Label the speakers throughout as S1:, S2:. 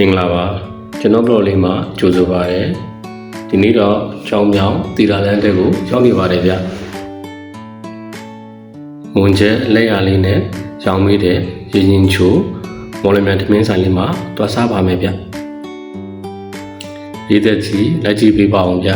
S1: မင်္ဂလာပါကျွန်တော်ဘလော့လေးမှာကြိုဆိုပါရစေဒီနေ့တော့ချောင်းမြောင်းတီလာလန်းတဲ့ကိုရောက်နေပါတယ်ဗျမွန်ကျဲလက်ရလေးနဲ့ရောင်းမိတဲ့ရင်းရင်ချိုမော်လမြိုင်သမင်းဆိုင်လေးမှာတွားစားပါမယ်ဗျရေးသက်ကြီးလက်ကြည့်ပေးပါအောင်ဗျ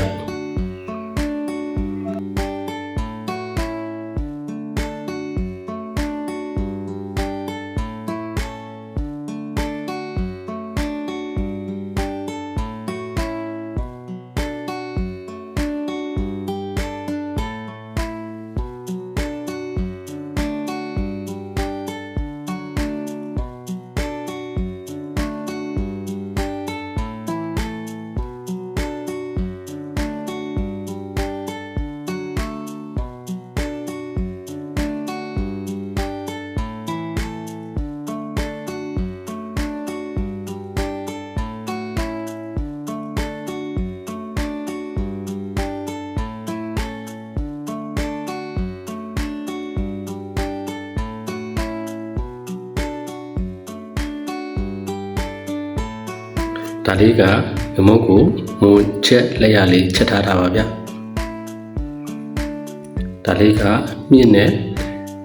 S1: ဒါလေးကရမုတ်ကိုမွန်ချက်လက်ရလေးချက်ထားတာပါဗျဒါလေးကမြင့်နဲ့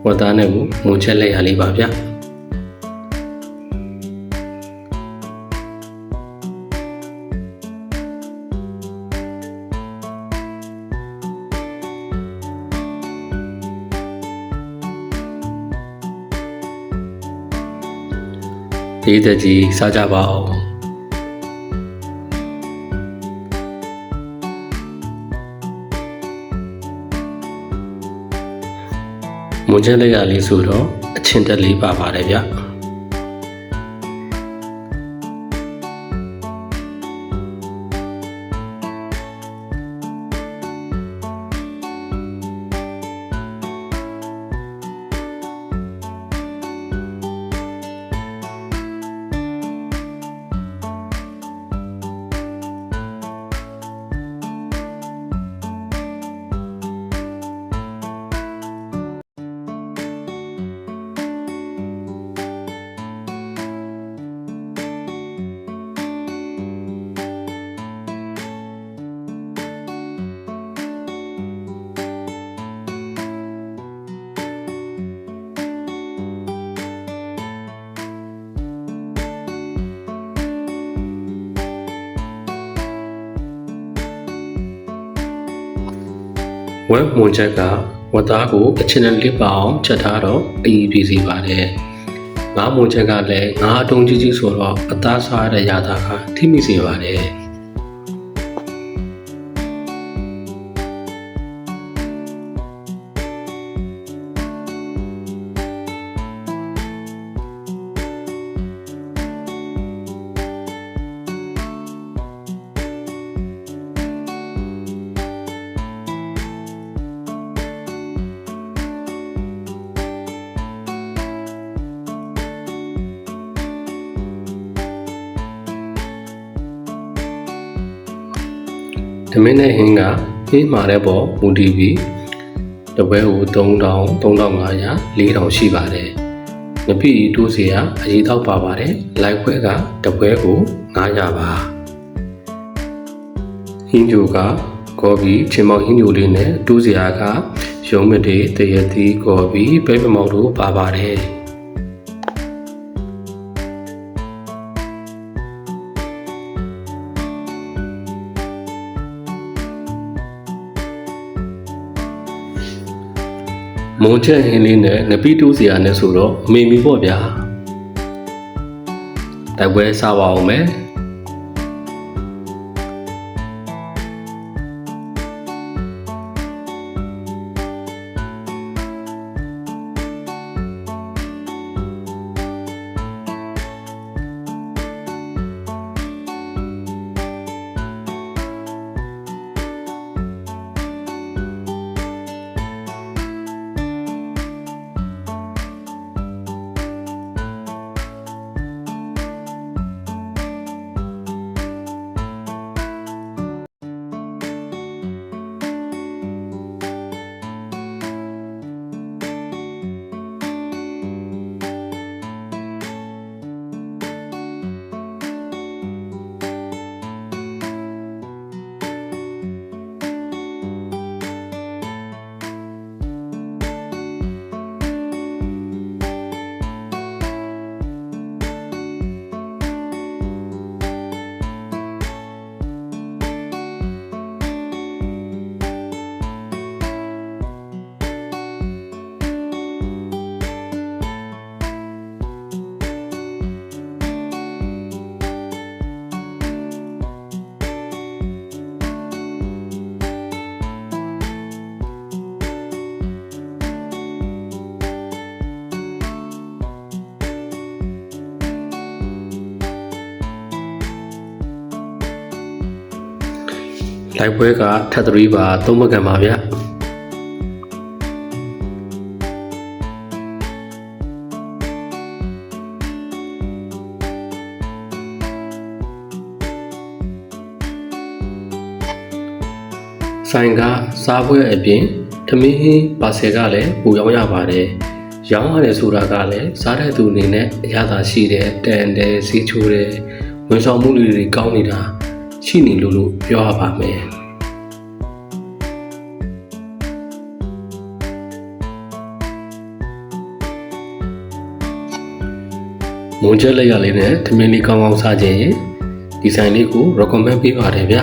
S1: ဝတ်သားနဲ့ကိုမွန်ချက်လက်ရလေးပါဗျဒီသက်ကြီးစားကြပါအောင် မွန်ချက်လက်ရလေးဆိုတော့အချင်းတက်လေးပါပါတယ်ဗျ ဝက်မွန်ချက်ကဝတ်သားကိုအချင်းနဲ့လစ်ပါအောင်ချက်ထားတော့အည်ပြည်စီပါတယ်ငါးမွန်ချက်ကလည်းငါးအတုံးကြီးကြီးဆိုတော့အသားစားရတဲ့ရတာကထိမိစေပါတယ် ဓမင်းနဲ့ဟင်းကအေးမာတဲ့ပေါ်မူတည်ပြီးတပွဲကို3000 3500 4000ရှိပါတယ်ငပိတိုးစီကအရေးတော့ပါပါတယ်လိုက်ခွဲကတပွဲကို900ပါဟင်းဂျိုကကော်ဘီချင်းမောင်ဟင်းဂျိုလေးနဲ့တိုးစီယာကရုံးမတေတရသီးကော်ဘီပဲပမောက်တို့ပါပါတယ် ချက်ဟင်းလေးနဲ့ငပိတိုးစရာနဲ့ဆိုတော့မေမီပေါ့ဗျာတိုက်ပွဲစားပါအောင်မယ် လိုက်ပွဲကထပ်3ပါသုံးမကန်ပါဗျဆိုင်ကစားပွဲအပြင်ထမင်းဟင်းပါဆယ်ကလည်းပူရောင်းရပါတယ်။ရောင်းရတယ်ဆိုတာကလည်းစားတဲ့သူအနေနဲ့အရသာရှိတယ်တန်တယ်စီချိုးတယ်ဝန်ဆောင်မှုတွေကောင်းနေတာ ရှိနေလို့လို့ပြောရပါမယ်။မွန်ချက်လက်ရလေးနဲ့ထမင်းလေးကောင်းကောင်းစားခြင်းရင်ဒီဆိုင်လေးကို recommend ပေးပါတယ်ဗျ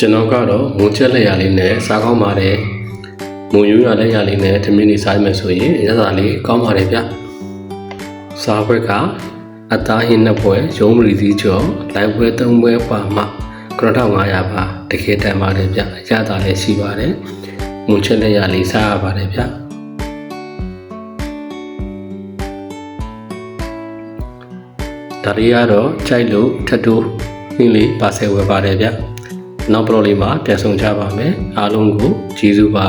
S1: ကျွန်တော်ကတော့မွန်ချက်လက်ရလေးနဲ့စားကောင်းပါတယ်မွန်ယူရလက်ရလေးနဲ့ထမင်းလေးစားမယ်ဆိုရင်ရသာလေးကောင်းပါတယ်ဗျစားဘွက်ကအသားဟင်းနှစ်ပွဲရုံးမလီသီးကျော်လိုက်ပွဲသုံးပွဲပါမှ9500ပါတကယ်တန်ပါတယ်ဗျရသာလည်းရှိပါတယ်မွန်ချက်လက်ရလေးစားရပါတယ်ဗျဒါရီကတော့ကြိုက်လို့ထပ်တိုးနှင်းလေးပါဆယ်ဝယ်ပါတယ်ဗျ နောက်ပရိုလေးမှာပြန်ဆောင်ကြပါမယ်အားလုံးကိုကျေးဇူးပါ